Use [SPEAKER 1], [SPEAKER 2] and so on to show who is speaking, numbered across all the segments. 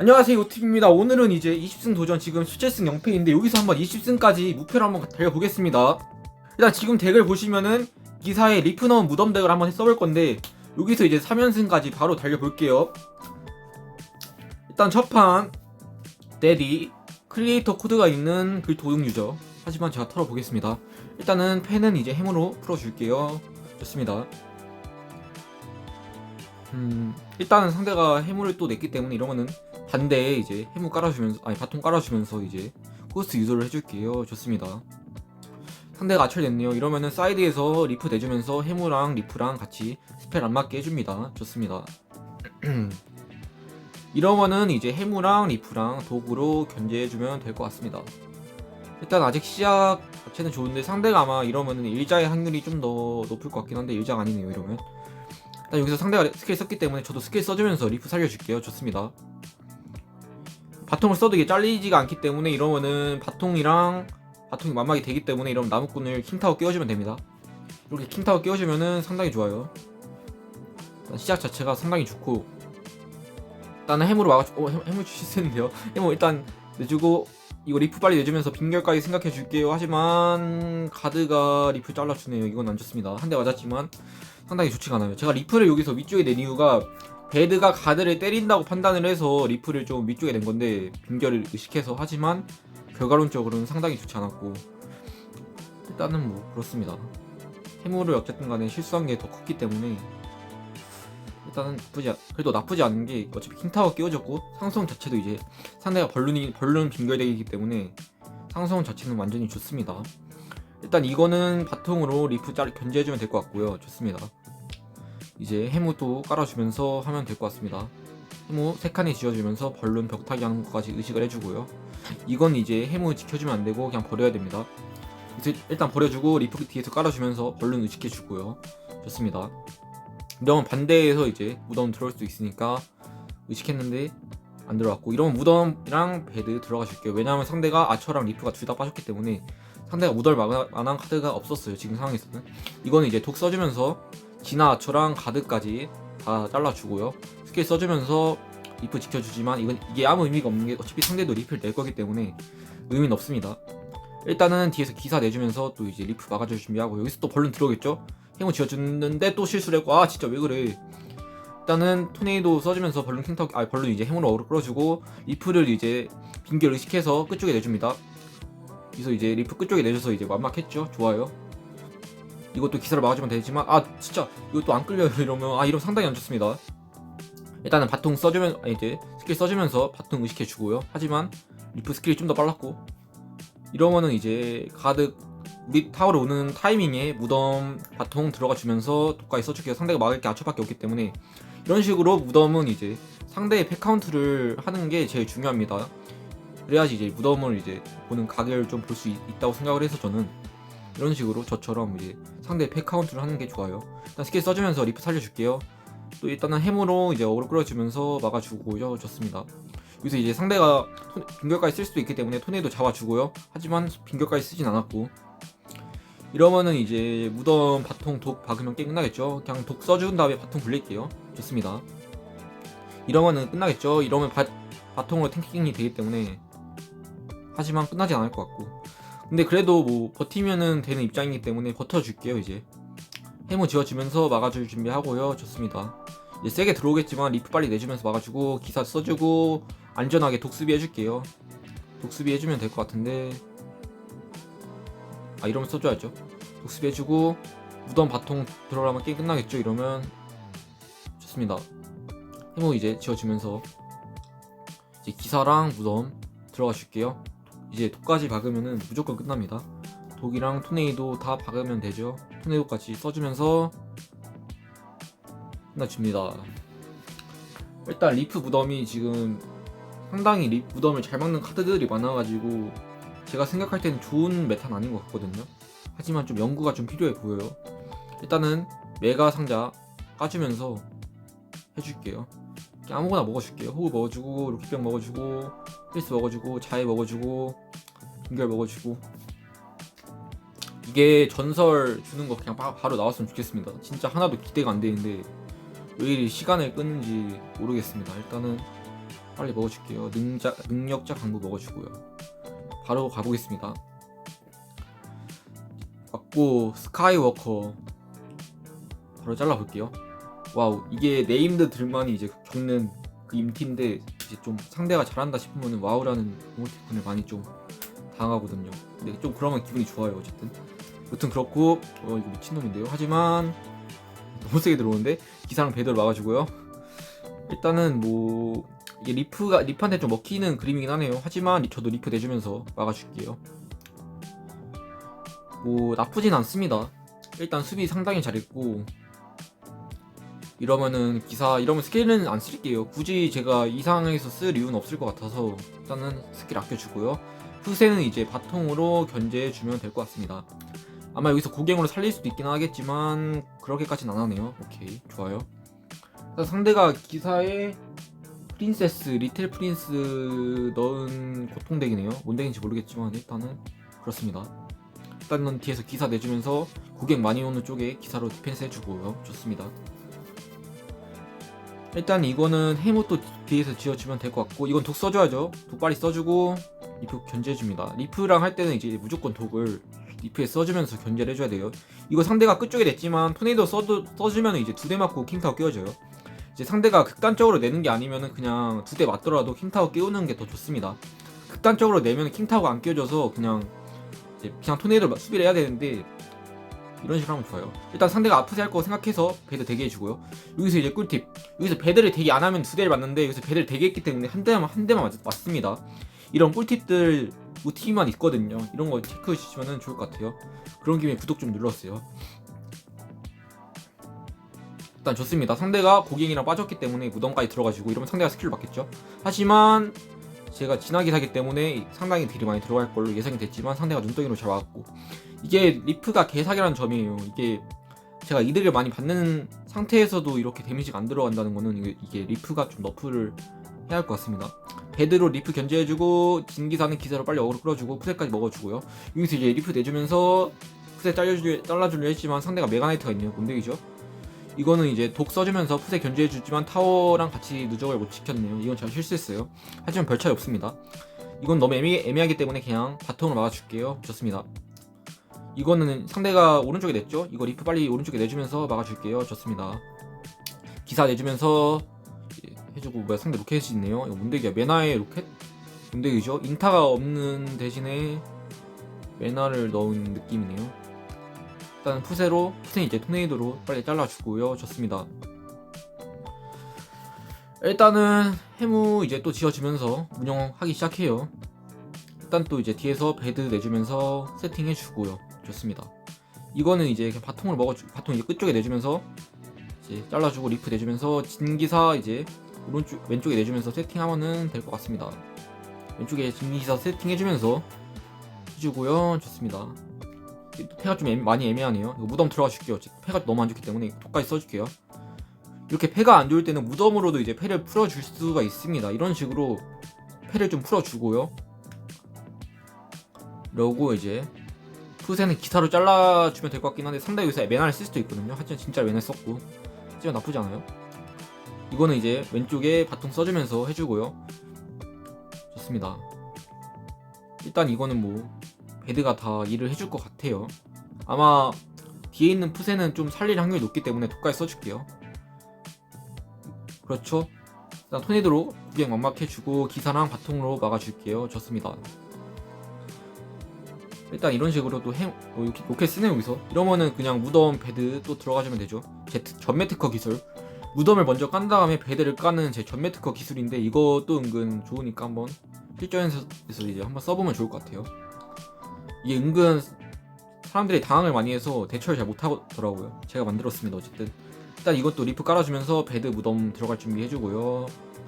[SPEAKER 1] 안녕하세요 요팀입니다. 오늘은 이제 20승 도전 지금 17승 0패인데 여기서 한번 20승까지 무패로 한번 달려보겠습니다. 일단 지금 덱을 보시면은 기사에 리프 넣은 무덤 덱을 한번 써볼 건데 여기서 이제 3연승까지 바로 달려볼게요. 일단 첫판 데디 크리에이터 코드가 있는 그 도둑 유저. 하지만 제가 털어보겠습니다. 일단은 펜은 이제 해머로 풀어줄게요. 좋습니다. 음 일단은 상대가 해물을 또 냈기 때문에 이러면은 반대에 이제 해무 깔아주면서 아니 바통 깔아주면서 이제 코스트 유도를 해줄게요. 좋습니다. 상대가 아철 냈네요. 이러면은 사이드에서 리프 내주면서 해무랑 리프랑 같이 스펠 안 맞게 해줍니다. 좋습니다. 이러면은 이제 해무랑 리프랑 독으로 견제해주면 될 것 같습니다. 일단 아직 시작 자체는 좋은데 상대가 아마 이러면은 일자의 확률이 좀 더 높을 것 같긴 한데 일자가 아니네요 이러면. 일단 여기서 상대가 스킬 썼기 때문에 저도 스킬 써주면서 리프 살려줄게요. 좋습니다 바통을 써도 이게 잘리지가 않기 때문에 이러면은 바통이랑 바통이 만막이 되기 때문에 이러면 나무꾼을 킹타워 끼워주면 됩니다. 이렇게 킹타워 끼워주면은 상당히 좋아요. 시작 자체가 상당히 좋고. 일단은 해무로 와가 어 해- 해무 실수했는데요. 해무 일단 내주고 이거 리프 빨리 내주면서 빈결까지 생각해 줄게요. 하지만 가드가 리프 잘라주네요. 이건 안 좋습니다. 한 대 맞았지만 상당히 좋지가 않아요. 제가 리프를 여기서 위쪽에 낸 이유가 베드가 가드를 때린다고 판단을 해서 리프를 좀 위쪽에 낸 건데 빙결을 의식해서 하지만 결과론적으로는 상당히 좋지 않았고 일단은 뭐 그렇습니다. 해무를 어쨌든 간에 실수한 게 더 컸기 때문에 일단은 나쁘지 않, 그래도 나쁘지 않은 게 어차피 킹타워 끼워졌고 상성 자체도 이제 상대가 벌룬이 벌룬 빙결되기 때문에 상성 자체는 완전히 좋습니다. 일단 이거는 바통으로 리프 짤 견제해주면 될 것 같고요. 좋습니다 이제 해무도 깔아주면서 하면 될 것 같습니다. 해무 세 칸에 지어주면서 벌룬 벽타기 하는 것까지 의식을 해주고요. 이건 이제 해무 지켜주면 안 되고 그냥 버려야 됩니다. 일단 버려주고 리프 뒤에서 깔아주면서 벌룬 의식해주고요. 좋습니다. 이러면 반대에서 이제 무덤 들어올 수도 있으니까 의식했는데 안 들어갔고 이러면 무덤이랑 베드 들어가 줄게요. 왜냐하면 상대가 아처랑 리프가 둘 다 빠졌기 때문에 상대가 무덤을 만한 카드가 없었어요. 지금 상황에서는 이거는 이제 독 써주면서 지나 아처랑 가드까지 다 잘라주고요. 스킬 써주면서 리프 지켜주지만 이건 이게 아무 의미가 없는 게 어차피 상대도 리프를 낼 거기 때문에 의미는 없습니다. 일단은 뒤에서 기사 내주면서 또 이제 리프 막아줄 준비하고 여기서 또 벌룬 들어오겠죠? 행운 지어주는데 또 실수를 했고 아 진짜 왜 그래 일단은 토네이도 써주면서 벌룬 킹터 아 벌룬 이제 행운을 어그로 끌어주고 리프를 이제 빙결 의식해서 끝쪽에 내줍니다. 여기서 이제 리프 끝쪽에 내줘서 이제 완막했죠? 좋아요. 이것도 기사를 막아주면 되지만 아 진짜 이것도 안 끌려요 이러면. 아 이러면 상당히 안 좋습니다. 일단은 바통 써주면 아니 이제 스킬 써주면서 바통 의식해주고요. 하지만 리프 스킬이 좀 더 빨랐고. 이러면은 이제 가드 우리 타워로 오는 타이밍에 무덤 바통 들어가 주면서 독까지 써줄게요 상대가 막을 게 아초밖에 없기 때문에 이런 식으로 무덤은 이제 상대의 팩 카운트를 하는 게 제일 중요합니다. 그래야지 이제 무덤을 이제 보는 가게를 좀볼 수 있다고 생각을 해서 저는 이런 식으로 저처럼 이제 상대 팩 카운트를 하는 게 좋아요. 일단 스킬 써주면서 리프 살려줄게요. 또 일단은 해머로 이제 어그로 끌어주면서 막아주고요. 좋습니다. 여기서 이제 상대가 토- 빙결까지 쓸 수도 있기 때문에 토네이도 잡아주고요. 하지만 빙결까지 쓰진 않았고 이러면은 이제 무덤 바통 독 박으면 게임 끝나겠죠. 그냥 독 써준 다음에 바통 굴릴게요. 좋습니다. 이러면은 끝나겠죠. 이러면 바, 바통으로 탱킹이 되기 때문에 하지만 끝나진 않을 것 같고 근데 그래도 뭐 버티면은 되는 입장이기 때문에 버텨줄게요 이제. 해무 지어주면서 막아줄 준비하고요. 좋습니다. 이제 세게 들어오겠지만 리프 빨리 내주면서 막아주고 기사 써주고 안전하게 독수비 해줄게요. 독수비 해주면 될 것 같은데. 아 이러면 써줘야죠. 독수비 해주고 무덤 바통 들어가면 게임 끝나겠죠 이러면. 좋습니다. 해무 이제 지어주면서 이제 기사랑 무덤 들어가 줄게요 이제 독까지 박으면은 무조건 끝납니다. 독이랑 토네이도 다 박으면 되죠. 토네이도까지 써주면서 끝나줍니다. 일단 리프 무덤이 지금 상당히 리 무덤을 잘 막는 카드들이 많아가지고 제가 생각할 때는 좋은 메타는 아닌 것 같거든요. 하지만 좀 연구가 좀 필요해 보여요. 일단은 메가 상자 까주면서 해줄게요. 아무거나 먹어줄게요. 호흡 먹어주고 루키병 먹어주고 힐스 먹어주고 자해 먹어주고 빙결 먹어주고 이게 전설 주는 거 그냥 바, 바로 나왔으면 좋겠습니다. 진짜 하나도 기대가 안 되는데 왜 이리 시간을 끄는지 모르겠습니다. 일단은 빨리 먹어줄게요. 능자, 능력자 강부 먹어주고요. 바로 가보겠습니다. 맞고 스카이워커 바로 잘라볼게요. 와우 이게 네임드 들만이 이제 겪는 그 임티인데 이제 좀 상대가 잘한다 싶으면 와우라는 이모티콘을 많이 좀 당하거든요. 근데 좀 그러면 기분이 좋아요 어쨌든. 여튼 그렇고 어 이거 미친놈인데요. 하지만 너무 세게 들어오는데 기사랑 배들 막아주고요. 일단은 뭐 이게 리프가 리프한테 좀 먹히는 그림이긴 하네요. 하지만 저도 리프 내주면서 막아줄게요. 뭐 나쁘진 않습니다. 일단 수비 상당히 잘했고 이러면은 기사 이러면 스킬은 안 쓸게요. 굳이 제가 이 상황에서 쓸 이유는 없을 것 같아서 일단은 스킬 아껴주고요. 후세는 이제 바통으로 견제해주면 될 것 같습니다. 아마 여기서 고갱으로 살릴 수도 있긴 하겠지만 그렇게까지는 안 하네요. 오케이 좋아요. 상대가 기사에 프린세스 리틀 프린스 넣은 고통덱이네요. 뭔 덱인지 모르겠지만 일단은 그렇습니다. 일단은 뒤에서 기사 내주면서 고객 많이 오는 쪽에 기사로 디펜스 해주고요. 좋습니다. 일단 이거는 해무도 뒤에서 지어주면 될 것 같고 이건 독 써줘야죠. 독 빨리 써주고 리프 견제해줍니다. 리프랑 할 때는 이제 무조건 독을 리프에 써주면서 견제를 해줘야 돼요. 이거 상대가 끝쪽에 냈지만 토네이도 써도, 써주면 이제 두 대 맞고 킹타워 끼워져요. 이제 상대가 극단적으로 내는 게 아니면은 그냥 두 대 맞더라도 킹타워 끼우는 게 더 좋습니다. 극단적으로 내면 킹타워가 안 끼워져서 그냥 그냥 토네이도 수비를 해야 되는데 이런 식으로 하면 좋아요. 일단 상대가 아프지 할거 생각해서 배드 대기 해주고요. 여기서 이제 꿀팁. 여기서 배드를 대기 안 하면 두 대를 맞는데 여기서 배드를 대기 했기 때문에 한 대만 한 대만 맞, 맞습니다. 이런 꿀팁들 우티만 있거든요. 이런 거 체크해 주시면 좋을 것 같아요. 그런 김에 구독 좀 눌러주세요. 일단 좋습니다. 상대가 고갱이랑 빠졌기 때문에 무덤까지 들어가지고 이러면 상대가 스킬을 받겠죠. 하지만 제가 진하게 사기 때문에 상당히 딜이 많이 들어갈 걸로 예상이 됐지만 상대가 눈덩이로 잘 왔고 이게 리프가 개사기라는 점이에요. 이게 제가 이득을 많이 받는 상태에서도 이렇게 데미지가 안 들어간다는 거는 이게, 리프가 좀 너프를 해야 할 것 같습니다. 배드로 리프 견제해주고 진기사는 기사로 빨리 어그로 끌어주고 푸세까지 먹어주고요. 여기서 이제 리프 내주면서 푸세 잘라주, 잘라주려 했지만 상대가 메가나이트가 있네요. 뭔데이죠? 이거는 이제 독 써주면서 푸세 견제해주지만 타워랑 같이 누적을 못 지켰네요. 이건 제가 실수했어요. 하지만 별 차이 없습니다. 이건 너무 애매, 애매하기 때문에 그냥 바통으로 막아줄게요. 좋습니다. 이거는 상대가 오른쪽에 냈죠? 이거 리프 빨리 오른쪽에 내주면서 막아줄게요. 좋습니다. 기사 내주면서 예, 해주고 뭐야 상대 로켓이 있네요. 이거 문대기야. 메나의 로켓? 문대기죠? 인타가 없는 대신에 메나를 넣은 느낌이네요. 일단 푸세로 푸세 이제 토네이도로 빨리 잘라주고요. 좋습니다. 일단은 해무 이제 또 지어지면서 운영하기 시작해요. 일단 또 이제 뒤에서 배드 내주면서 세팅해주고요. 좋습니다. 이거는 이제 바통을 먹어주 바통 이제 끝쪽에 내주면서 이제 잘라주고 리프 내주면서 진기사 이제 오른쪽 왼쪽에 내주면서 세팅하면은 될 것 같습니다. 왼쪽에 진기사 세팅해주면서 해주고요. 좋습니다. 패가 좀 애매- 많이 애매하네요. 무덤 들어가 줄게요. 패가 너무 안 좋기 때문에 독까지 써줄게요. 이렇게 패가 안 좋을 때는 무덤으로도 이제 패를 풀어줄 수가 있습니다. 이런 식으로 패를 좀 풀어주고요. 그러고 이제 푸세는 기사로 잘라주면 될 것 같긴 한데 상대 여기서 메나를 쓸 수도 있거든요. 하지만 진짜 메나 썼고 하지만 나쁘지 않아요. 이거는 이제 왼쪽에 바통 써주면서 해주고요. 좋습니다. 일단 이거는 뭐 베드가 다 일을 해줄 것 같아요. 아마 뒤에 있는 푸세는 좀 살릴 확률이 높기 때문에 독까지 써줄게요. 그렇죠. 일단 토네이도로 구경 완막해주고 기사랑 바통으로 막아줄게요. 좋습니다. 일단 이런 식으로 또 해, 어, 이렇게 로켓 쓰네 여기서. 이러면은 그냥 무덤 베드 또 들어가주면 되죠. 제 트- 전매 특허 기술. 무덤을 먼저 깐 다음에 베드를 까는 제 전매 특허 기술인데 이것도 은근 좋으니까 한번 실전에서 이제 한번 써보면 좋을 것 같아요. 이게 은근 사람들이 당황을 많이 해서 대처를 잘 못하더라고요. 제가 만들었습니다 어쨌든. 일단 이것도 리프 깔아주면서 베드 무덤 들어갈 준비 해주고요.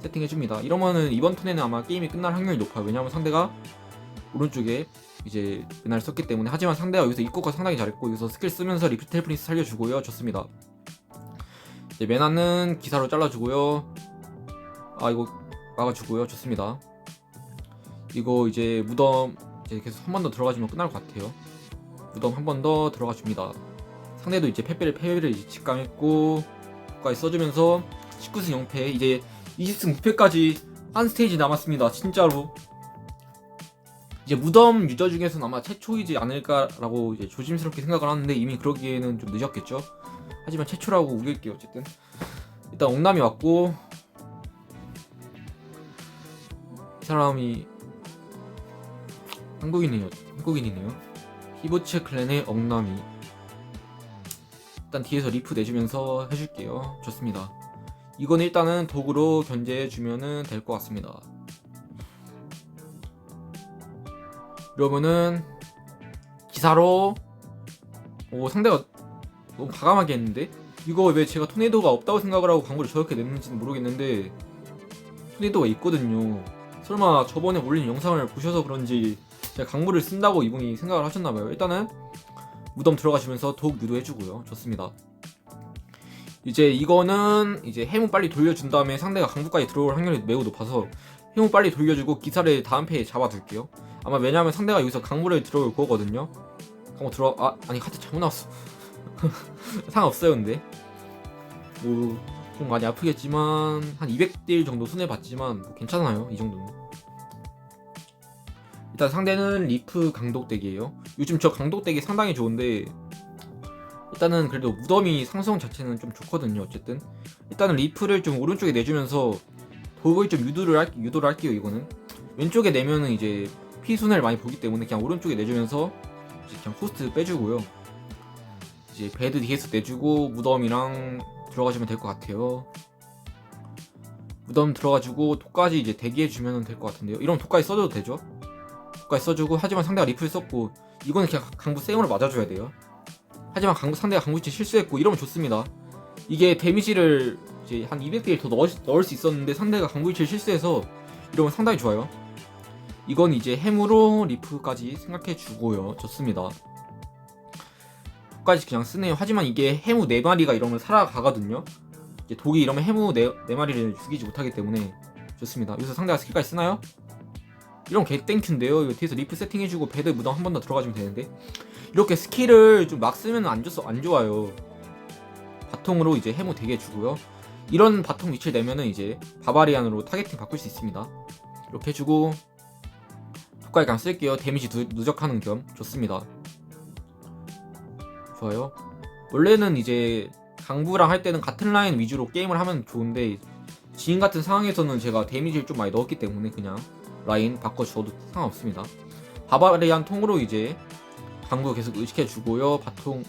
[SPEAKER 1] 세팅해줍니다. 이러면은 이번 턴에는 아마 게임이 끝날 확률이 높아요. 왜냐하면 상대가 오른쪽에 이제 메나를 썼기 때문에. 하지만 상대가 여기서 입고가 상당히 잘했고 여기서 스킬 쓰면서 리프텔 프린스 살려주고요. 좋습니다. 이제 메나는 기사로 잘라주고요. 아 이거 막아주고요. 좋습니다. 이거 이제 무덤 이제 계속 한 번 더 들어가주면 끝날 것 같아요. 무덤 한 번 더 들어가줍니다. 상대도 이제 패배를 패배를 직감했고 까지 써주면서 19승 0패. 이제 20승 6패까지 한 스테이지 남았습니다. 진짜로. 이제 무덤 유저 중에서는 아마 최초이지 않을까라고 이제 조심스럽게 생각을 하는데 이미 그러기에는 좀 늦었겠죠. 하지만 최초라고 우길게요. 어쨌든 일단 옥남이 왔고 이 사람이 한국인이에요. 한국인이네요. 히보츠 클랜의 옥남이 일단 뒤에서 리프 내주면서 해줄게요. 좋습니다. 이건 일단은 도구로 견제해주면 은 될 것 같습니다. 이러면은 기사로 오 상대가 너무 과감하게 했는데 이거 왜 제가 토네이도가 없다고 생각을 하고 광고를 저렇게 냈는지는 모르겠는데 토네이도가 있거든요. 설마 저번에 올린 영상을 보셔서 그런지 제가 강물을 쓴다고 이분이 생각을 하셨나봐요. 일단은 무덤 들어가시면서 독 유도해주고요. 좋습니다. 이제 이거는 이제 해무 빨리 돌려준 다음에 상대가 강부까지 들어올 확률이 매우 높아서 해무 빨리 돌려주고 기사를 다음 패에 잡아둘게요. 아마 왜냐면 상대가 여기서 강물을 들어올 거거든요. 강물 들어 아 아니 카트 잘못 나왔어. 상관없어요 근데 뭐좀 많이 아프겠지만 한 200딜 정도 손해 봤지만 뭐 괜찮아요 이 정도는. 일단 상대는 리프 강독덱이에요. 요즘 저 강독덱이 상당히 좋은데 일단은 그래도 무덤이 상성 자체는 좀 좋거든요. 어쨌든 일단은 리프를 좀 오른쪽에 내주면서 독을 좀 유도를 할 유도를 할게요. 이거는 왼쪽에 내면은 이제 피 손해를 많이 보기 때문에 그냥 오른쪽에 내주면서 이제 그냥 코스트 빼주고요. 이제 베드 뒤에서 내주고 무덤이랑 들어가시면 될 것 같아요. 무덤 들어가지고 독까지 이제 대기해주면 될 것 같은데요. 이런 독까지 써줘도 되죠? 독까지 써주고 하지만 상대가 리플 썼고 이거는 그냥 강부 쌩으로 맞아줘야 돼요. 하지만 강부 상대가 강부치 실수했고 이러면 좋습니다. 이게 데미지를 이제 한 200딜 더 넣을, 넣을 수 있었는데 상대가 강부치 실수해서 이러면 상당히 좋아요. 이건 이제 해무로 리프까지 생각해 주고요. 좋습니다. 독까지 그냥 쓰네요. 하지만 이게 해무 4마리가 이러면 살아가거든요. 이제 독이 이러면 해무 4, 4마리를 죽이지 못하기 때문에 좋습니다. 여기서 상대가 스킬까지 쓰나요? 이런 개 땡큐인데요. 이거 뒤에서 리프 세팅해주고 배드 무덤 한 번 더 들어가주면 되는데 이렇게 스킬을 좀 막 쓰면 안, 좋, 안 좋아요. 바통으로 이제 해무 되게 주고요. 이런 바통 위치를 내면은 이제 바바리안으로 타겟팅 바꿀 수 있습니다. 이렇게 해주고 독까지 그냥 쓸게요. 데미지 누, 누적하는 겸 좋습니다. 좋아요. 원래는 이제 강부랑 할 때는 같은 라인 위주로 게임을 하면 좋은데 지인 같은 상황에서는 제가 데미지를 좀 많이 넣었기 때문에 그냥 라인 바꿔줘도 상관없습니다. 바바리안 통으로 이제 강부 계속 의식해 주고요. 바통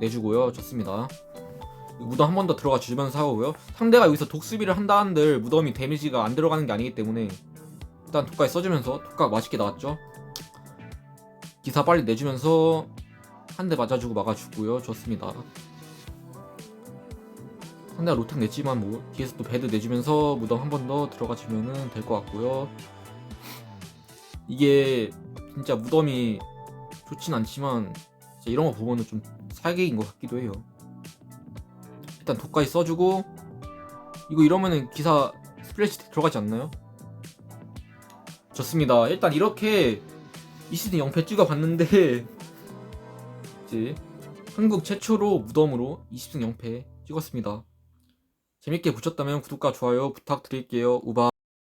[SPEAKER 1] 내주고요. 좋습니다. 무덤 한 번 더 들어가 주면서 하고요. 상대가 여기서 독수비를 한다 한들 무덤이 데미지가 안 들어가는 게 아니기 때문에 일단 독까지 써주면서 독각 맛있게 나왔죠. 기사 빨리 내주면서 한 대 맞아주고 막아주고요. 좋습니다. 상대가 로텍 냈지만 뭐 뒤에서 또 배드 내주면서 무덤 한 번 더 들어가주면은 될 것 같고요. 이게 진짜 무덤이 좋진 않지만 이런 거 보면은 좀 사기인 것 같기도 해요. 일단 독까지 써주고 이거 이러면은 기사 스플래시 들어가지 않나요? 좋습니다. 일단 이렇게 이 시즌 0패 찍어봤는데 이제 한국 최초로 무덤으로 20승 0패 찍었습니다. 재밌게 보셨다면 구독과 좋아요 부탁드릴게요. 우바